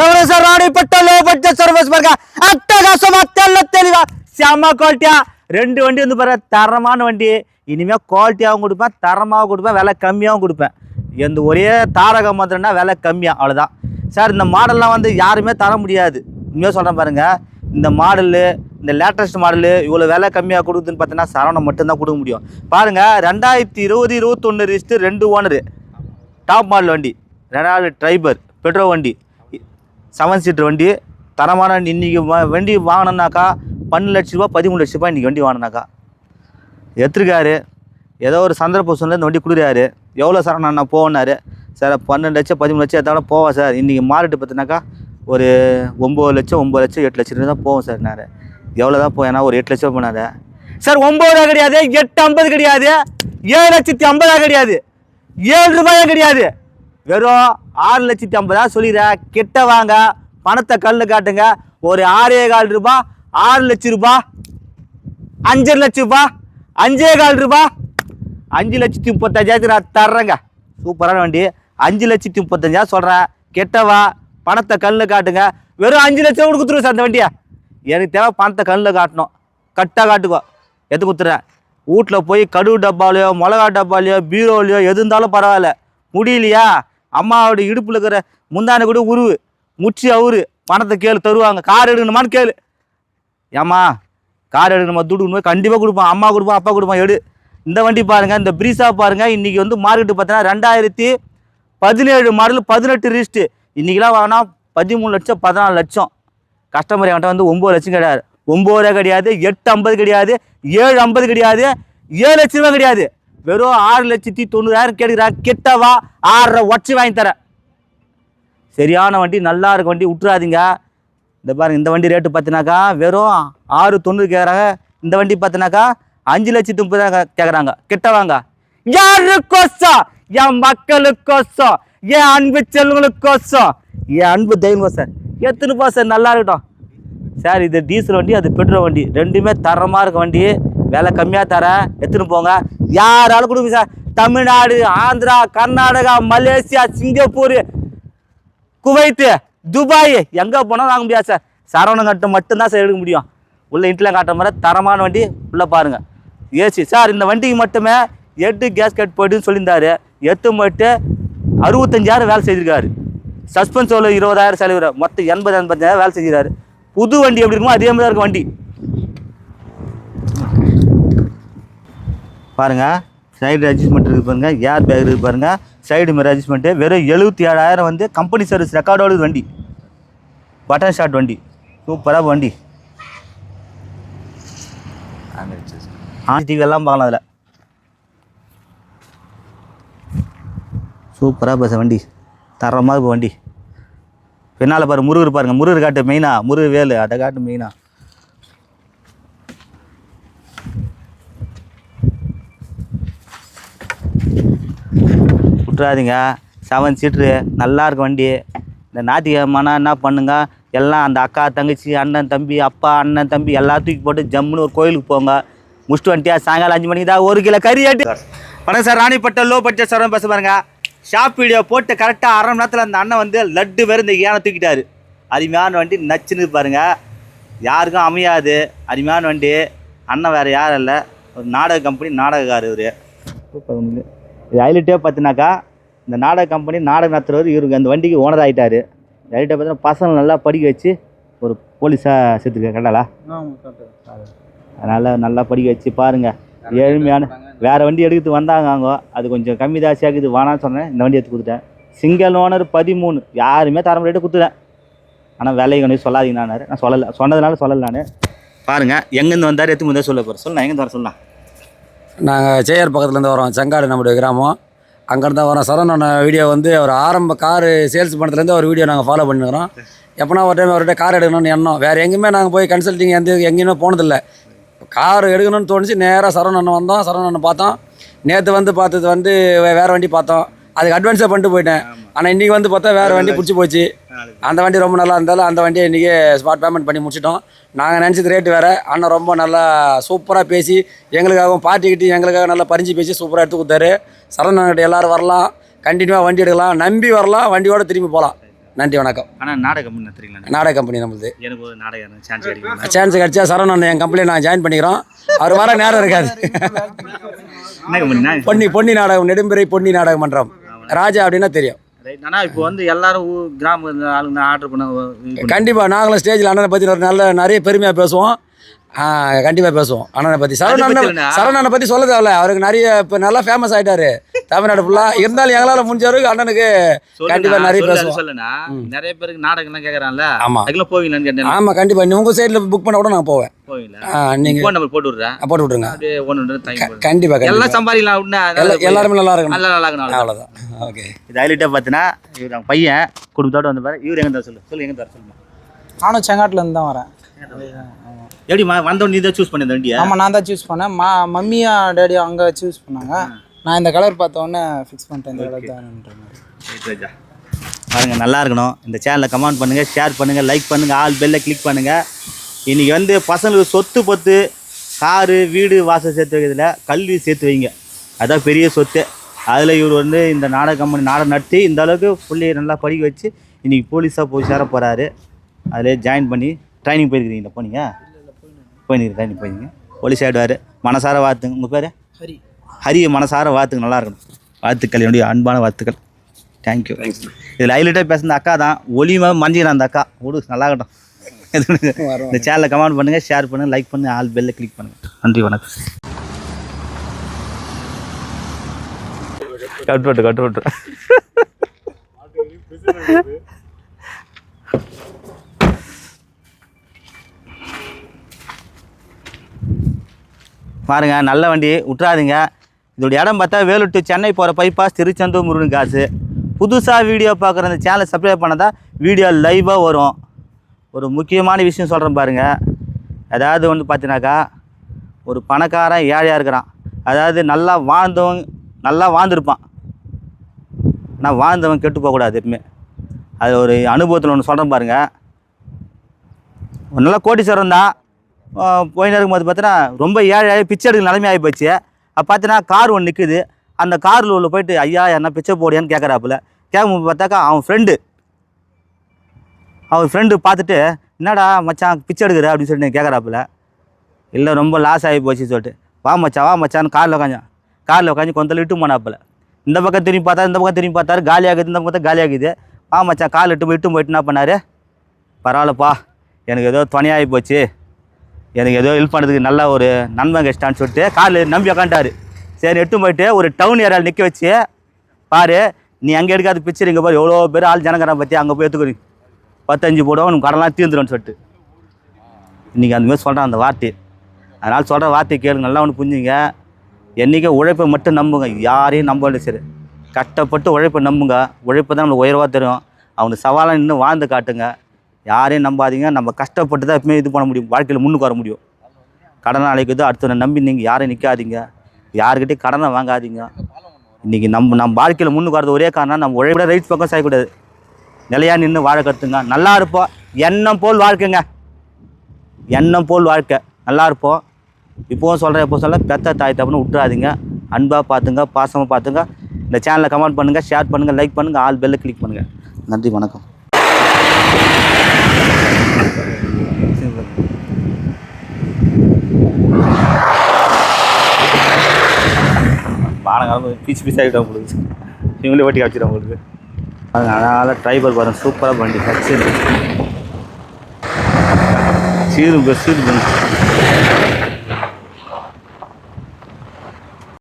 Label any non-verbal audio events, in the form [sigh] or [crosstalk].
సర్వసర్వాణి పట్టలో పట్ట సర్వస్పర్గ అట్టగా సొమత్తల్లో తెలివా செம்ம குவாலிட்டியா ரெண்டு வண்டி வந்து பாரு தரமான வண்டி இனிமேல் குவாலிட்டியாகவும் கொடுப்பேன் தரமாகவும் கொடுப்பேன் விலை கம்மியாகவும் கொடுப்பேன் எந்த ஒரே தாரகம் மந்திரம்னா விலை கம்மியாக அவ்வளோதான் சார் இந்த மாடல்லாம் வந்து யாருமே தர முடியாது இனிமேல் சொல்கிறேன் பாருங்கள் இந்த மாடலு இந்த லேட்டஸ்ட் மாடலு இவ்வளோ விலை கம்மியாக கொடுக்குதுன்னு பார்த்தீங்கன்னா சரவணம் மட்டும்தான் கொடுக்க முடியும். பாருங்கள் ரெண்டாயிரத்தி இருபது இருபத்தொன்று ரிஸ்ட்டு ரெண்டு ஓனரு டாப் மாடல் வண்டி ரெண்டாவது ட்ரைபர் பெட்ரோல் வண்டி செவன் சீட்டர் வண்டி தரமான இன்றைக்கி வண்டி வாங்கினோன்னாக்கா பன்னெண்டு லட்ச ரூபா பதிமூணு லட்ச ரூபாய் இன்றைக்கி வண்டி வாங்கினாக்கா எடுத்துருக்காரு. ஏதோ ஒரு சந்தர்ப்ப சூழ்நிலை இந்த வண்டி கொடுக்குறாரு. எவ்வளோ சார் நான் போகணாரு சார் பன்னெண்டு லட்சம் பதிமூணு லட்சம் எதாவது போவேன் சார். இன்றைக்கி மார்க்கெட்டு பார்த்தினாக்கா ஒரு ஒம்பது லட்சம் ஒம்பது லட்சம் எட்டு லட்சம் தான் போவோம் சார் நான் எவ்வளோ தான் போவேன் ஒரு எட்டு லட்சம் போனாரு. சார் ஒம்பது கிடையாது எட்டு ஐம்பது கிடையாது ஏழு லட்சத்தி ஐம்பதா கிடையாது ஏழு ரூபாயா கிடையாது. வெறும் ஆறு லட்சத்தி ஐம்பதா சொல்லிடுறேன் கிட்ட வாங்க. பணத்தை கல்லு காட்டுங்க. ஒரு ஆறே கால் ரூபா ஆறு லட்சம் ரூபா அஞ்சரை லட்சம் ரூபா அஞ்சே கால் ரூபா. அஞ்சு லட்சத்தி முப்பத்தஞ்சாயிரத்துக்கு நான் தர்றேங்க. சூப்பரான வண்டி. அஞ்சு லட்சத்தி முப்பத்தஞ்சா சொல்கிறேன் கெட்டவா பணத்தை கல்லில் காட்டுங்க. வெறும் அஞ்சு லட்சம் கூட கொடுத்துருவோம் சார் அந்த வண்டியை. எனக்கு தேவை பணத்தை கல்லில் காட்டணும். கட்டாக காட்டுக்கோ. எது கொடுத்துறேன்? வீட்டில் போய் கடுகு டப்பாலையோ மிளகா டப்பாலையோ பீரோலையோ எது இருந்தாலும் பரவாயில்ல. முடியலையா? அம்மாவோட இடுப்பில் இருக்கிற முந்தானை கூட உருவு. முச்சி அவரு. பணத்தை கேளு தருவாங்க. கார் எடுக்கணுமான்னு கேளு. ஏம்மா கார் எடுக்கணுமா? துடுக்கணுமா கண்டிப்பாக கொடுப்பான். அம்மா கொடுப்பான் அப்பா கொடுப்பான். எடு. இந்த வண்டி பாருங்க இந்த பிரீஸா பாருங்கள் இன்றைக்கி வந்து மார்க்கெட்டு பார்த்தீங்கன்னா ரெண்டாயிரத்தி பதினேழு மாடல் பதினெட்டு ரிஸ்ட்டு இன்றைக்கெலாம் வாங்கினா பதிமூணு லட்சம் பதினாலு லட்சம். கஸ்டமர் என்கிட்ட வந்து ஒம்பது லட்சம் கிடையாது. ஒம்பது ரூபா கிடையாது எட்டு ஐம்பது கிடையாது ஏழு ஐம்பது கிடையாது ஏழு லட்ச ரூபா கிடையாது. வெறும் ஆறு லட்சத்தி தொண்ணூறாயிரம் கேட்குறான் கிட்டவா? ஆறரை ஒச்சு வாங்கி தரேன். சரியான வண்டி நல்லா இருக்க வண்டி விட்டுறாதீங்க இந்த பாருங்க இந்த வண்டி ரேட்டு பார்த்தினாக்கா வெறும் ஆறு தொண்ணூறு கேட்குறாங்க இந்த வண்டி பார்த்தினாக்கா அஞ்சு லட்சத்து முப்பது கேட்குறாங்க கிட்ட வாங்க யாருக்கோசம்? என் மக்களுக்கோசம். என் அன்பு செல்வங்களுக்கோசம். என் அன்பு தெய்வம் சார். எத்தனைப்பா சார் நல்லா இருக்கட்டும். சார் இது டீசல் வண்டி அது பெட்ரோல் வண்டி. ரெண்டுமே தரமாக இருக்க வண்டி. விலை கம்மியாக தரேன். எடுத்துன்னு போங்க. யாராலும் கொடுங்க sir. Tamil Nadu Andhra Karnataka Malaysia Singapore Kuwait Dubai. எங்கே போனாலும் வாங்க முடியாது சார். சரவணங்கட்டு மட்டும்தான் சார் எடுக்க முடியும். உள்ள இன்ட்லாம் காட்டுற மாதிரி தரமான வண்டி உள்ளே பாருங்கள் ஏசி சார் இந்த வண்டிக்கு மட்டுமே எட்டு கேஸ்கட் போய்ட்டுன்னு சொல்லியிருந்தாரு. எட்டு மட்டு அறுபத்தஞ்சாயிரம் வேலை செய்திருக்காரு. சஸ்பென்ஸ் எவ்வளோ இருபதாயிரம் செலவு மொத்தம் எண்பது எண்பத்தஞ்சாயிரம் வேலை செஞ்சிருக்காரு புது வண்டி எப்படி இருக்குமோ அதே மாதிரி தான் இருக்கும் வண்டி. பாருங்க. சைடு அட்ஜஸ்ட்மெண்ட் இருக்குது பாருங்கள் ஏர் பேக் இருக்குது பாருங்கள் சைடு மிரர் அட்ஜஸ்ட்மெண்ட்டு வெறும் எழுபத்தி ஏழாயிரம் வந்து கம்பெனி சர்வீஸ் ரெக்கார்டோடு வண்டி. பட்டன் ஷாட் வண்டி. சூப்பராக வண்டி. ஆன் டிவி எல்லாம் பார்க்கலாம் அதில். சூப்பராக பேச வண்டி. தரமாக இருக்கும் வண்டி. பின்னால் பாரு முருகர் பாருங்கள் முருகர் காட்டு மெயினாக முருகர் வேலு அதை காட்டு மெயினாக விட்டுறாதீங்க. செவன் சீட்ரு நல்லா இருக்கும் வண்டி. இந்த ஞாயிற்றுக்கிழமைனா என்ன பண்ணுங்க? எல்லாம் அந்த அக்கா தங்கச்சி அண்ணன் தம்பி அப்பா அண்ணன் தம்பி எல்லாத்தையும் தூக்கி போட்டு ஜம்முன்னு ஒரு கோயிலுக்கு போங்க. முடிச்சுட்டு வந்துட்டியா? சாயங்காலம் அஞ்சு மணிக்கு தான் ஒரு கிலோ கறி ஆட்டு. வணக்கம் sir Ranipet low budget sir பேச பாருங்க. ஷாப் வீடியோ போட்டு கரெக்டாக அரை மணி நேரத்தில் அந்த அண்ணன் வந்து லட்டு வேறு இந்த யானை தூக்கிட்டாரு. அருமையான வண்டி நச்சுன்னு பாருங்க. யாருக்கும் அமையாது. அருமையான வண்டி. அண்ணன் வேறு யாரும் இல்லை. ஒரு நாடக கம்பெனி நாடகக்காரர் இவர். இது ஹைலைட்டே பார்த்தினாக்கா இந்த நாடக கம்பெனி நாடகம் நடத்துறவர் இவருக்கு அந்த வண்டிக்கு ஓனர் ஆகிட்டாரு ஹைலைட்டே பார்த்தீங்கன்னா பசங்க நல்லா படிக்க வச்சு ஒரு போலீஸாக சேர்த்துருக்க கண்டாலா அதனால் நல்லா படிக்க வச்சு பாருங்கள் ஏழ்மையான வேறு வண்டி எடுத்து வந்தாங்க அவங்க. அது கொஞ்சம் கம்மி தாசியாக இருக்குது வேணான்னு சொன்னேன். இந்த வண்டி எடுத்து கொடுத்துட்டேன். சிங்கிள் ஓனர் பதிமூணு. யாருமே தர முடியாது கொடுத்துட்டேன் ஆனால் விலை கொஞ்சம் சொல்லாதீங்க நான் நான் சொல்லலை. சொன்னதுனால சொல்லலை நான். பாருங்கள் எங்கேருந்து வந்தார் எடுத்து முதல்ல சொல்ல போகிறேன் சொல்லலாம் எங்கேருந்து வர சொல்லலாம் நாங்கள் சேயர் பக்கத்துலேருந்து வரோம். செங்காடு நம்முடைய கிராமம். அங்கேருந்து வரோம். சரவணன் வீடியோ வந்து ஒரு ஆரம்ப காரு சேல்ஸ் பண்ணதுலேருந்து ஒரு வீடியோ நாங்கள் ஃபாலோ பண்ணிக்கிறோம் எப்போனா ஒரு டைம் அவர்கிட்ட கார் எடுக்கணும்னு எண்ணம். வேறு எங்கேயுமே நாங்கள் போய் கன்சல்ட்டிங் எந்த எங்கேயுமே போனதில்லை. கார் எடுக்கணும்னு தோணுச்சு. நேராக சரவணன் வந்தோம் சரவணன் பார்த்தோம் நேற்று வந்து பார்த்தது வந்து வே- வேறு வண்டி பார்த்தோம். அதுக்கு அட்வான்ஸாக பண்ணிட்டு போயிட்டேன். ஆனால் இன்றைக்கி வந்து பார்த்தா வேறு வண்டி பிடிச்சி போச்சு. அந்த வண்டி ரொம்ப நல்லா இருந்தாலும் அந்த வண்டியை இன்றைக்கி ஸ்பாட் பேமெண்ட் பண்ணி முடிச்சிட்டோம். நாங்கள் நினச்சது ரேட்டு வேறு. அண்ணன் ரொம்ப நல்லா சூப்பராக பேசி எங்களுக்காகவும் பார்ட்டிக்கிட்டு எங்களுக்காக நல்லா பறிஞ்சு பேசி சூப்பராக எடுத்து கொடுத்தாரு. சரவணன்கிட்ட எல்லோரும் வரலாம். கண்டினியூவாக வண்டி எடுக்கலாம். நம்பி வரலாம். வண்டியோட திரும்பி போகலாம். நன்றி வணக்கம். ஆனால் நாடகம் நடத்துறீங்களா நாடக கம்பெனி நம்மளுது. எனக்கு ஒரு நாடகம் சான்ஸ் கிடைக்கும்? சான்ஸ் கிடைச்சா சரவணன் என் கம்பெனியில் நான் ஜாயின் பண்ணிக்கிறோம். அவர் வர நேரம் இருக்காது. பொன்னி பொன்னி நாடகம் நெடும்பிறை பொன்னி நாடக மன்றம். ராஜா அப்படின்னா தெரியும். ரைட் ஆனால் இப்போ வந்து எல்லாரும் கிராம ஆளுங்க ஆர்டர் பண்ண- கண்டிப்பாக நாங்களும் ஸ்டேஜில் அண்ணனை பற்றி ஒரு நல்ல நிறைய பெருமையாக பேசுவோம். கண்டிப்பாக பேசுவோம். அண்ணனை பற்றி சரவண பத்தி அண்ணன் இல்லைண்ணா. சரவண அண்ணனை பற்றி சொல்ல தேவையில்ல அவருக்கு நிறைய இப்போ நல்லா ஃபேமஸ் ஆயிட்டாரு. தமிழ்நாடு ஃபுல்லாக [laughs] இருந்தாலும் எங்களால் முடிஞ்ச வரைக்கும் அண்ணனுக்கு கண்டிப்பாக நிறைய பேசுவோம். சொல்லுண்ணா. நிறைய பேருக்கு நாடகம்லாம் கேட்குறான்ல ஆமா. அதுக்கெல்லாம் போவீங்களான்னு கேட்டேன். ஆமாம் கண்டிப்பாக நீ உங்கள் சைடில் புக் பண்ண கூட நான் போவேன். போவீங்களா? நீங்கள் ஃபோன் நம்பர் போட்டு விட்றேன் போட்டு விட்ருங்க கண்டிப்பாக எல்லாம் சம்பாதிக்கலாம் எல்லாருமே நல்லா இருக்கணும். நல்லா நல்லா இருக்கணும். அவ்வளோதான் ஓகே. இது ஹைலைட்டாக பார்த்தீங்கன்னா இவர் பையன் குடும்பத்தோட வந்து பாரு இவர் எங்கே தான் சொல்லு. சொல்லு எங்கே தான் சொல்லுமா நானும் செங்காட்டிலேருந்து தான் வரேன். எப்படி மா- வந்தவொடனே நீ தான் சூஸ் பண்ண இந்த வண்டியை? ஆமாம் நான் தான் சூஸ் பண்ணேன். மா மம்மியா டேடியும் அங்கே சூஸ் பண்ணாங்க. நான் இந்த கலர் பார்த்த உடனே ஃபிக்ஸ் பண்ணிட்டேன் இந்த கலர் தான்ன்ற மாதிரி. பாருங்க நல்லா இருக்கணும். இந்த சேனலை கமெண்ட் பண்ணுங்க ஷேர் பண்ணுங்க லைக் பண்ணுங்க ஆல் பெல்ல கிளிக் பண்ணுங்க. இன்னைக்கு வந்து பசங்களுக்கு சொத்து பொத்து காரு வீடு வாசல் சேர்த்து வைக்கிறதுல கல்வி சேர்த்து வைங்க. அதான் பெரிய சொத்து. அதில் இவர் வந்து இந்த நாடக கம்பெனி நாடகம் நடத்தி இந்த அளவுக்கு பிள்ளைய நல்லா படிக்க வச்சு இன்னைக்கு போலீஸாக போய் சேர போகிறாரு அதிலே ஜாயின் பண்ணி ட்ரைனிங் போயிருக்கிறீங்களா? போனீங்க? போயிருக்கீங்க ட்ரைனிங் போயிருங்க போலீஸ் ஆகிடுவார் மனசார வாழ்த்துங்க. உங்கள் பேர்? ஹரி. ஹரிய மனசார வாழ்த்துங்க. நல்லா இருக்கணும். வாழ்த்துக்கள். என்னுடைய அன்பான வாழ்த்துக்கள். தேங்க்யூ இதில் ஹைலைட்டாக பேசுன அக்கா தான். ஒளிமா மஞ்சிக்கிறேன் அந்த அக்கா. விடு நல்லா இருக்கட்டும். இந்த சேனலை கமெண்ட் பண்ணுங்கள் ஷேர் பண்ணுங்கள் லைக் பண்ணுங்கள் ஆல் பெல்ல கிளிக் பண்ணுங்கள் நன்றி வணக்கம். கட்டு விட்டு பாருங்கள் நல்ல வண்டி விட்றாதீங்க இதோட இடம் பார்த்தா வேலூர் சென்னை போகிற பைபாஸ் திருச்செந்தூர் முருகன் காசு. புதுசாக வீடியோ பார்க்குற அந்த சேனலை சப்ஸ்கிரைப் பண்ணால் வீடியோ லைவாக வரும். ஒரு முக்கியமான விஷயம் சொல்கிறேன் பாருங்கள் அதாவது வந்து பார்த்தீங்கன்னாக்கா ஒரு பணக்காரன் ஏழையாக இருக்கிறான். அதாவது நல்லா வாழ்ந்தவன் நல்லா வாழ்ந்திருப்பான். ஆனால் வாழ்ந்தவன் கெட்டு போகக்கூடாது எப்பவுமே. அது ஒரு அனுபவத்தில் ஒன்று சொல்கிறேன் பாருங்கள் ஒரு நல்ல தான். போயின்னு இருக்கும்போது பார்த்தீங்கன்னா ரொம்ப ஏழை பிச்சை எடுக்கிற நிலைமை ஆகி போச்சு. அப்போ பார்த்தீங்கன்னா கார் ஒன்று நிற்குது அந்த காரில் உள்ள போயிட்டு ஐயா என்ன பிச்சை போடியான்னு கேட்குறாப்புல கேட்கும்போது பார்த்தாக்கா அவன் ஃப்ரெண்டு அவன் ஃப்ரெண்டு பார்த்துட்டு என்னடா மச்சான் பிச்சை எடுக்கிற? அப்படின்னு சொல்லிட்டு கேட்குறாப்புல இல்லை ரொம்ப லாஸ் ஆகி போச்சு சொல்லிட்டு. வா மச்சான் வா மச்சான்னு காரில் உட்காந்து காரில் உட்காந்து கொஞ்சம் இட்டு போனாப்புல. இந்த பக்கம் திரும்பி பார்த்தா இந்த பக்கம் திரும்பி பார்த்தாரு காலியாகுது இந்த பக்கம் காலியாகுது வா மச்சான் கால் இட்டு போய் இட்டு போயிட்டு என்ன பண்ணார். பரவாயில்லப்பா எனக்கு ஏதோ துணையாகி போச்சு. எனக்கு ஏதோ ஹெல்ப் பண்ணுறதுக்கு நல்ல ஒரு நண்பன் கஷ்டான்னு சொல்லிட்டு காரில் நம்பி உக்காண்டாரு சரி எட்டு போயிட்டு ஒரு டவுன் ஏரியாவில் நிற்க வச்சு பாரு நீ அங்கே எடுக்காத பிக்சர் இங்கே பாரு எவ்வளோ பேர் ஆள் ஜனகரம் பற்றி அங்கே போய் எடுத்துக்கோ பத்தஞ்சு போடுவோம் உனக்கு கடலாம் தீர்ந்துடும் சொல்லிட்டு. இன்றைக்கி அந்தமாதிரி சொல்கிறேன் அந்த வார்த்தை. அதனால் சொல்கிற வார்த்தையை கேளுங்க நல்லா ஒன்று புரிஞ்சுங்க. என்றைக்கே உழைப்பை மட்டும் நம்புங்க. யாரையும் நம்ப வேண்டிய சரி. கஷ்டப்பட்டு உழைப்பை நம்புங்க. உழைப்பு தான் நம்மளுக்கு உயர்வாக தரும். அவனுக்கு சவாலாக இன்னும் வாழ்ந்து காட்டுங்க. யாரையும் நம்பாதீங்க. நம்ம கஷ்டப்பட்டு தான் எப்பவுமே இது பண்ண முடியும். வாழ்க்கையில் முன்னுக்கு வர முடியும். கடனை அழைக்குது அடுத்தவனை நம்பி நீங்கள் யாரையும் நிற்காதீங்க யாருக்கிட்டையும் கடனை வாங்காதீங்க. இன்றைக்கி நம்ம நம்ம வாழ்க்கையில் முன்னுக்கு வரது ஒரே காரணம் நம்ம உழைப்பட ரைட் பக்கம் செய்யக்கூடாது நிலையா நின்று வாழ கற்றுங்க நல்லா இருப்போம். எண்ணம் போல் வாழ்க்கைங்க. எண்ணம் போல் வாழ்க்கை. நல்லா இருப்போம். இப்போவும் சொல்கிறேன் எப்போ சொல்ல பெத்த தாய் தப்புன்னு விட்டுறாதீங்க. அன்பாக பார்த்துங்க பாசமாக பார்த்துங்க. இந்த சேனலை கமெண்ட் பண்ணுங்கள் ஷேர் பண்ணுங்கள் லைக் பண்ணுங்கள் ஆல் பெல்லை கிளிக் பண்ணுங்கள் நன்றி வணக்கம். பானங்காலம் பீச் பீஸ் ஆகிட்டோம் உங்களுக்கு இவங்களே வட்டி காய்ச்சிடும் உங்களுக்கு அது அதனால் ட்ரைபர் பாருங்க சூப்பராக பண்ணி கட்சி சீரு. சீரு